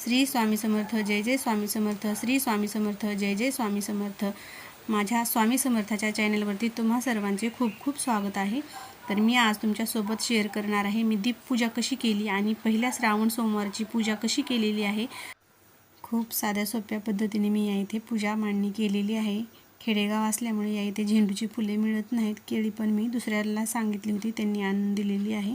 श्री स्वामी समर्थ जय जय स्वामी समर्थ श्री स्वामी समर्थ जय जय स्वामी समर्थ. माझ्या स्वामी समर्थाच्या चॅनलवरती तुम्हा सर्वांचे खूप खूप स्वागत आहे. तर मी आज तुमच्यासोबत शेअर करणार आहे. मी दीपपूजा कशी केली आणि पहिल्या श्रावण सोमवारची पूजा कशी केलेली आहे? खूप साध्या सोप्या पद्धतीने मी या इथे पूजा मांडणी केलेली आहे. खेडेगाव असल्यामुळे या इथे झेंडूची फुले मिळत नाहीत. केळी पण मी दुसऱ्याला सांगितली होती. त्यांनी आणून दिलेली आहे.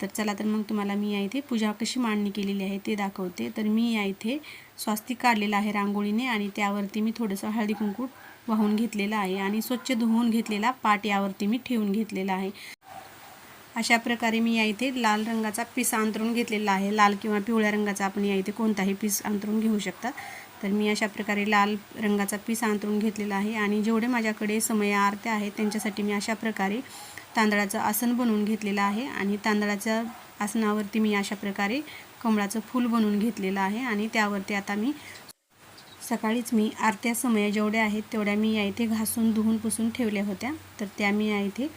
तर चला तर मग तुम्हाला मी या इथे पूजा कशी मांडणी केलेली आहे ते दाखवते. तर मी या इथे स्वास्तिक काढलेलं आहे रांगोळीने आणि त्यावरती मी थोडंसं हळदी कुंकू वाहून घेतलेलं आहे आणि स्वच्छ धुवून घेतलेला पाट यावरती मी ठेवून घेतलेला आहे. अशा प्रकारे मी या इथे लाल रंगाचा पीस अंतरून घेतलेला आहे. लाल किंवा पिवळ्या रंगाचा आपण या इथे कोणताही पीस अंतरून घेऊ शकतात तर मी अशा प्रकारे लाल रंगाचा पीस अंतरून घेतलेला आहे आणि जेवढे माझ्याकडे समय आरत्या आहेत त्यांच्यासाठी मी अशा प्रकारे तांदळाचं आसन बनवून घेतलेलं आहे आणि तांदळाच्या आसनावरती मी अशा प्रकारे कमळाचं फूल बनवून घेतलेलं आहे आणि त्यावरती आता मी सकाळीच मी आरत्या समया जेवढ्या आहेत तेवढ्या मी या इथे घासून धुवून पुसून ठेवल्या होत्या. तर त्या मी या इथे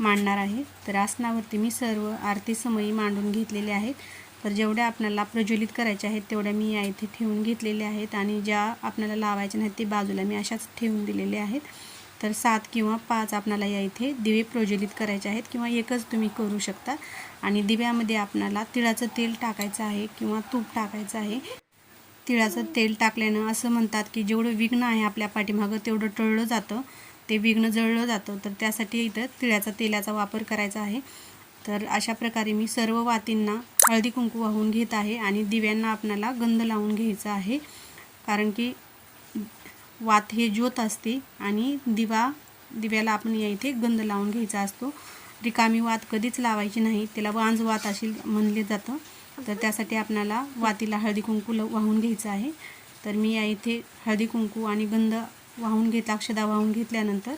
मांडणार आहे. तर आसनावरती मी सर्व आरती समयी मांडून घेतलेले आहेत. तर जेवढ्या आपल्याला प्रज्वलित करायच्या आहेत तेवढ्या मी या इथे ठेवून घेतलेल्या आहेत आणि ज्या आपल्याला लावायच्या नाहीत ते बाजूला मी अशाच ठेवून दिलेले आहेत. तर सात किंवा पाच आपणाला या इथे दिवे प्रज्वलित करायचे आहेत किंवा एकच तुम्ही करू शकता. आणि दिव्यामध्ये आपणाला तिळाचं तेल टाकायचं आहे किंवा तूप टाकायचं आहे. तिळाचं तेल टाकल्यानं असं म्हणतात की जेवढं विघ्न आहे आपल्या पाठीमागं तेवढं टळलं जातं. ते विघ्न जळलं जातं. तर त्यासाठी इथं तिळाचा तेलाचा वापर करायचा आहे. तर अशा प्रकारे मी सर्व वातींना हळदी कुंकू वाहून घेत आहे आणि दिव्यांना आपणाला गंध लावून घ्यायचा आहे. कारण की वात हे ज्योत असते आणि दिवा दिव्याला आपण या इथे गंध लावून घ्यायचा असतो. रिकामी वात कधीच लावायची नाही. त्याला वांज वात अशी म्हणले जातं. तर त्यासाठी आपणाला वातीला हळदी कुंकू ल वाहून घ्यायचं आहे. तर मी या इथे हळदी कुंकू आणि गंध वाहून घेत अक्षदा वाहून घेतल्यानंतर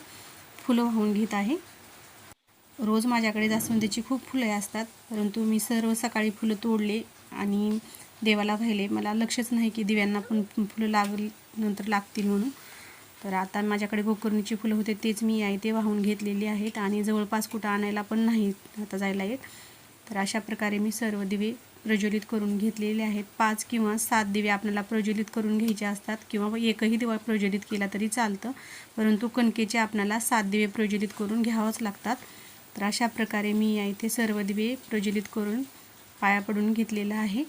फुलं वाहून घेत आहे. रोज माझ्याकडे जास्वंदीची खूप फुले असतात परंतु मी सर्व सकाळी फुलं तोडले आणि देवाला वाहिले मला लक्षच नाही की दिव्यांना पण फुलं लागली नंतर लागतील म्हणून. तर आता माझ्याकडे गोकर्णीची फुलं होते तेच मी या इथे वाहून घेतलेली आहेत आणि जवळपास कुठं आणायला पण नाही आता जायला येत. तर अशा प्रकारे मी सर्व दिवे प्रज्वलित करून घेतलेले आहेत. पाच किंवा सात दिवे आपल्याला प्रज्वलित करून घ्यायचे असतात किंवा एकही दिवा प्रज्वलित केला तरी चालतं. परंतु कणकेचे आपल्याला सात दिवे प्रज्वलित करून घ्यावंच लागतात. तर अशा प्रकारे मी या इथे सर्व दिवे प्रज्वलित करून पाया पडून घेतलेलं आहे.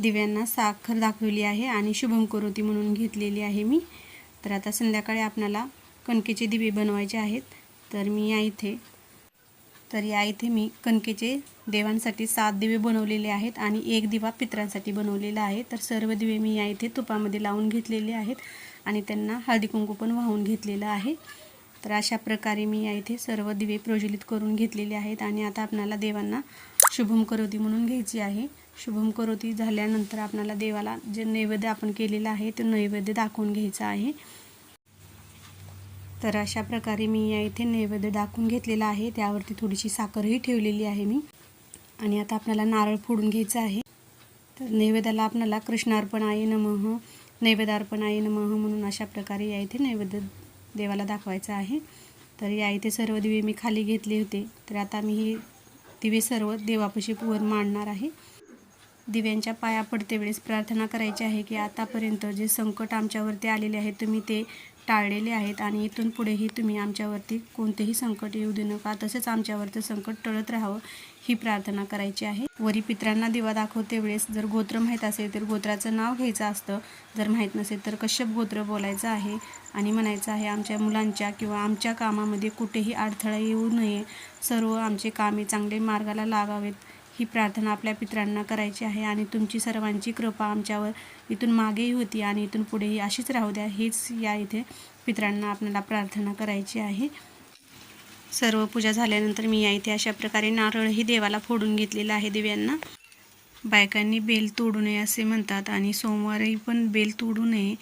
दिव्यांना साखर दाखवली आहे आणि शुभम करोती म्हणून घेतलेली आहे मी. तर आता संध्याकाळी आपणाला कणकेचे दिवे बनवायचे आहेत. तर मी या इथे तर या इथे मी कणकेचे देवांसाठी सात दिवे बनवलेले आहेत आणि एक दिवा पितरांसाठी बनवलेला आहे. तर सर्व दिवे मी या इथे तुपामध्ये लावून घेतलेले आहेत आणि त्यांना हळदी कुंकू पण वाहून घेतलेलं आहे. तर अशा प्रकारे मी या इथे सर्व दिवे प्रज्वलित करून घेतलेले आहेत आणि आता आपणाला देवांना शुभम करोती म्हणून घ्यायची आहे. शुभम करोती झाल्यानंतर आपणाला देवाला जे नैवेद्य आपण केलेलं आहे ते नैवेद्य दाखवून घ्यायचं आहे. तर अशा प्रकारे मी या इथे नैवेद्य दाखवून घेतलेला आहे. त्यावरती थोडीशी साखरही ठेवलेली आहे मी. आणि आता आपल्याला नारळ फोडून घ्यायचं आहे. तर नैवेद्याला आपल्याला कृष्णार्पण आहे नमः नैवेद्यार्पण आहे नमः म्हणून अशा प्रकारे या इथे नैवेद्य देवाला दाखवायचं आहे. तर या इथे सर्व दिवे मी खाली घेतले होते. तर आता मी हे दिवे सर्व देवापाशी वर मांडणार आहे. दिव्यांच्या पाया पडते वेळेस प्रार्थना करायची आहे की आतापर्यंत जे संकट आमच्यावरती आलेले आहेत तुम्ही ते टाळलेले आहेत आणि इथून पुढेही तुम्ही आमच्यावरती कोणतेही संकट येऊ देऊ नका. तसेच आमच्यावरती संकट टळत राहावं ही प्रार्थना करायची आहे. वरी पित्रांना दिवा दाखवते वेळेस जर गोत्र माहीत असेल तर गोत्राचं नाव घ्यायचं असतं. जर माहीत नसेल तर कश्यप गोत्र बोलायचं आहे आणि म्हणायचं आहे आमच्या मुलांच्या किंवा आमच्या कामामध्ये कुठेही अडथळा येऊ नये. सर्व आमचे कामे चांगले मार्गाला लागावेत. ही प्रार्थना आपल्या पित्रांना करायची आहे आणि तुमची सर्वांची कृपा आमच्यावर इथून मागेही होती आणि इथून पुढेही अशीच राहू द्या हेच या इथे पित्रांना आपल्याला प्रार्थना करायची आहे. सर्व पूजा झाल्यानंतर मी या इथे अशा प्रकारे नारळही देवाला फोडून घेतलेला आहे दिव्यांना. बायकांनी बेल तोडू नये असे म्हणतात आणि सोमवारी पण बेल तोडू नये.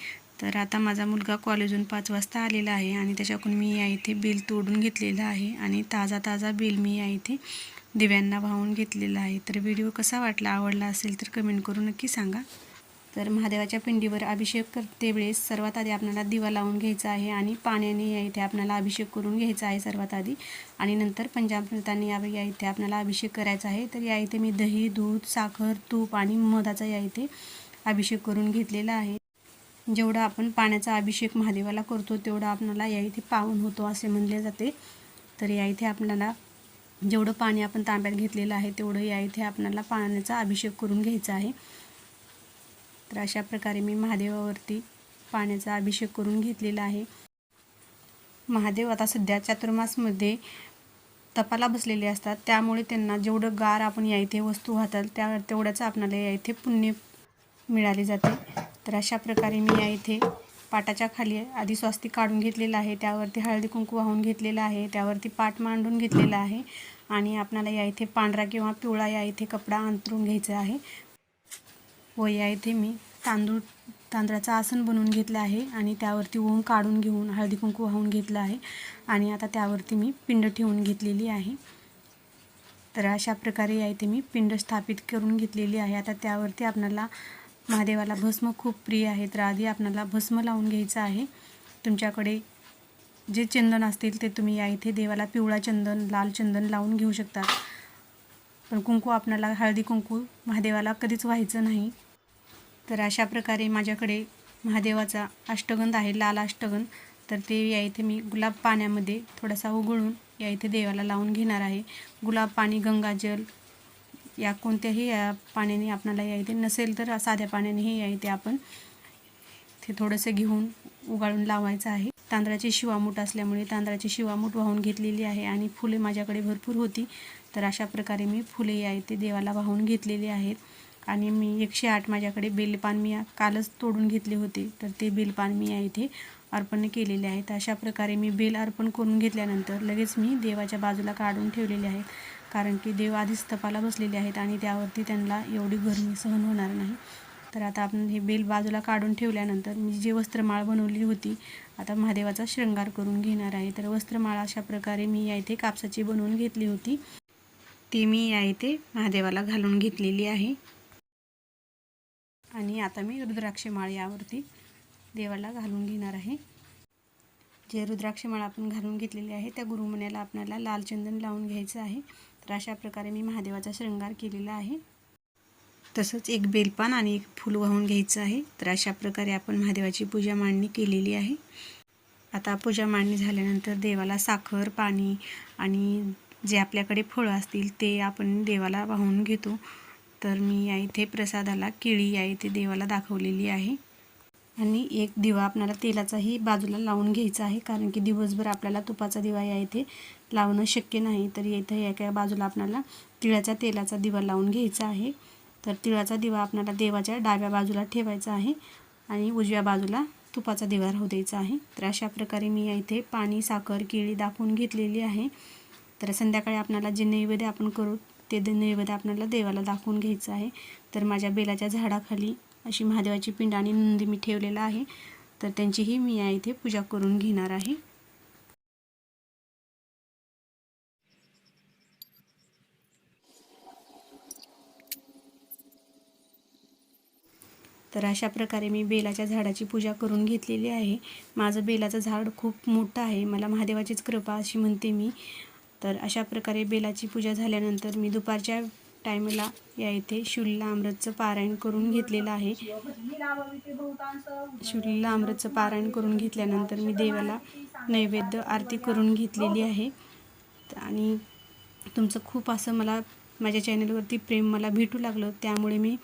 तर आता माझा मुलगा कॉलेजहून पाच वाजता आलेला आहे आणि त्याच्याकडून मी या इथे बेल तोडून घेतलेला आहे आणि ताजा ताजा बेल मी या इथे दिव्यांना वाहून घेतलेला आहे. तर व्हिडिओ कसा वाटला आवडला असेल तर कमेंट करून नक्की सांगा. तर महादेवाच्या पिंडीवर अभिषेक करते वेळेस सर्वात आधी आपल्याला दिवा लावून घ्यायचा आहे आणि पाण्याने या इथे आपल्याला अभिषेक करून घ्यायचा आहे सर्वात आधी. आणि नंतर पंचामृताने या या इथे आपल्याला अभिषेक करायचा आहे. तर या इथे मी दही दूध साखर तूप आणि मधाचा या इथे अभिषेक करून घेतलेला आहे. जेवढा आपण पाण्याचा अभिषेक महादेवाला करतो तेवढा आपल्याला या इथे पावन होतो असे म्हणले जाते. तर या इथे आपल्याला जेवढं पाणी आपण तांब्यात घेतलेलं आहे तेवढं या इथे आपल्याला पाण्याचा अभिषेक करून घ्यायचा आहे. तर अशा प्रकारे मी महादेवावरती पाण्याचा अभिषेक करून घेतलेला आहे. महादेव आता सध्या चातुर्मासमध्ये तपाला बसलेले असतात. त्यामुळे त्यांना जेवढं गार आपण या इथे वस्तू वाहताल त्या तेवढ्याचं आपल्याला या इथे पुण्य मिळाले जाते. तर अशा प्रकारे मी या इथे पाटाच्या खाली आधी स्वास्तिक काढून घेतलेलं आहे त्यावरती हळदी कुंकू वाहून घेतलेलं आहे त्यावरती पाट मांडून घेतलेला आहे आणि आपणाला या इथे पांढरा किंवा पिवळा या इथे कपडा अंतरून घ्यायचा आहे. व या इथे मी तांदूळ तांदळाचं आसन बनवून घेतलं आहे आणि त्यावरती ओम काढून घेऊन हळदी कुंकू वाहून घेतलं आहे आणि आता त्यावरती मी पिंड ठेवून घेतलेली आहे. तर अशा प्रकारे या इथे मी पिंड स्थापित करून घेतलेली आहे. आता त्यावरती आपल्याला महादेवाला भस्म खूप प्रिय आहे तर आधी आपणाला भस्म लावून घ्यायचं आहे. तुमच्याकडे जे चंदन असतील ते तुम्ही या इथे देवाला पिवळा चंदन लाल चंदन लावून घेऊ शकता. पण कुंकू आपणाला हळदी कुंकू महादेवाला कधीच व्हायचं नाही. तर अशा प्रकारे माझ्याकडे महादेवाचा अष्टगंध आहे लाल अष्टगंध. तर ते या इथे मी गुलाब पाण्यामध्ये थोडासा उगळून या इथे देवाला लावून घेणार आहे. गुलाब पाणी गंगाजल या कोणत्याही या पाण्याने आपणाला या इथे नसेल तर साध्या पाण्यानेही या इथे आपण ते थोडंसं घेऊन उगाळून लावायचं आहे. तांदळाची शिवामूठ असल्यामुळे तांदळाची शिवामूठ वाहून घेतलेली आहे आणि फुले माझ्याकडे भरपूर होती. तर अशा प्रकारे मी फुले या इथे देवाला वाहून घेतलेली आहेत. आणि मी एकशे आठ माझ्याकडे बेलपान मी कालच तोडून घेतले होते. तर ते बेलपान मी या इथे अर्पण केलेले आहेत. अशा प्रकारे मी बेल अर्पण करून घेतल्यानंतर लगेच मी देवाच्या बाजूला काढून ठेवलेले आहेत. कारण की देव आधीच तपाला बसलेले आहेत आणि त्यावरती त्यांना एवढी गरमी सहन होणार नाही. तर आता आपण हे बेल बाजूला काढून ठेवल्यानंतर मी जे वस्त्रमाळ बनवली होती आता महादेवाचा शृंगार करून घेणार आहे. तर वस्त्रमाळ अशा प्रकारे मी या इथे कापसाची बनवून घेतली होती. ती मी या इथे महादेवाला घालून घेतलेली आहे. आणि आता मी रुद्राक्षमाळ यावरती देवाला घालून घेणार आहे. जे रुद्राक्षमाळ आपण घालून घेतलेली आहे त्या गुरुमण्याला आपल्याला लाल चंदन लावून घ्यायचं आहे. तर अशा प्रकारे मी महादेवाचा शृंगार केलेला आहे. तसंच एक बेलपान आणि एक फूल वाहून घ्यायचं आहे. तर अशा प्रकारे आपण महादेवाची पूजा मांडणी केलेली आहे. आता पूजा मांडणी झाल्यानंतर देवाला साखर पाणी आणि जे आपल्याकडे फळं असतील ते आपण देवाला वाहून घेतो. तर मी या इथे प्रसादाला केळी या इथे देवाला दाखवलेली आहे. आणि एक दिवा आपल्याला तेलाचाही बाजूला लावून घ्यायचा आहे कारण की दिवसभर आपल्याला तुपाचा दिवा या इथे लावणं शक्य नाही. तर इथे एका बाजूला आपल्याला तिळाच्या तेलाचा दिवा लावून घ्यायचा आहे. तर तिळाचा दिवा आपल्याला देवाच्या डाव्या बाजूला ठेवायचा आहे आणि उजव्या बाजूला तुपाचा दिवा राहू द्यायचा आहे. तर अशा प्रकारे मी या इथे पाणी साखर केळी दाखवून घेतलेली आहे. तर संध्याकाळी आपल्याला जे नैवेद्य आपण करू ते नैवेद्य आपल्याला देवाला दाखवून घ्यायचं आहे. तर माझ्या बेलाच्या झाडाखाली अशी महादेवाची पिंड आणि नंदी मी ठेवलेला आहे. तर त्यांचीही मी या इथे पूजा करून घेणार आहे. तर अशा प्रकारे मी बेलाच्या झाडाची पूजा करून घेतलेली आहे. माझं बेलाचं झाड खूप मोठं आहे. मला महादेवाचीच कृपा अशी म्हणते मी. तर अशा प्रकारे बेलाची पूजा झाल्यानंतर मी दुपारच्या टायमला या इथे शुल्ला अमृतचं पारायण करून घेतलेलं आहे. शुल्ला अमृतचं पारायण करून घेतल्यानंतर मी देवाला नैवेद्य आरती करून घेतलेली आहे. आणि तुमचं खूप असं मला माझ्या चॅनलवरती प्रेम मला भेटू लागलं. त्यामुळे मी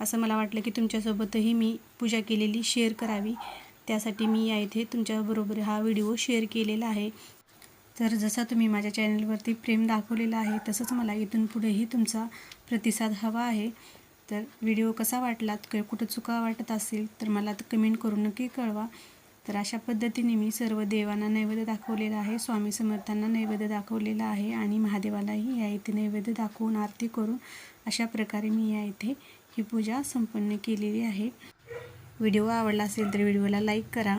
असं मला वाटलं की तुमच्यासोबतही मी पूजा केलेली शेअर करावी. त्यासाठी मी या इथे तुमच्याबरोबर हा व्हिडिओ शेअर केलेला आहे. तर जसा तुम्ही माझ्या चॅनलवरती प्रेम दाखवलेलं आहे तसंच मला इथून पुढेही तुमचा प्रतिसाद हवा आहे. तर व्हिडिओ कसा वाटला कुठं चुका वाटत असेल तर मला कमेंट करून नक्की कळवा. तर अशा पद्धतीने मी सर्व देवांना नैवेद्य दाखवलेला आहे स्वामी समर्थांना नैवेद्य दाखवलेला आहे आणि महादेवालाही या इथे नैवेद्य दाखवून आरती करून अशा प्रकारे मी या इथे ही पूजा संपन्न केलेली आहे. व्हिडिओ आवडला असेल तर व्हिडिओला लाईक करा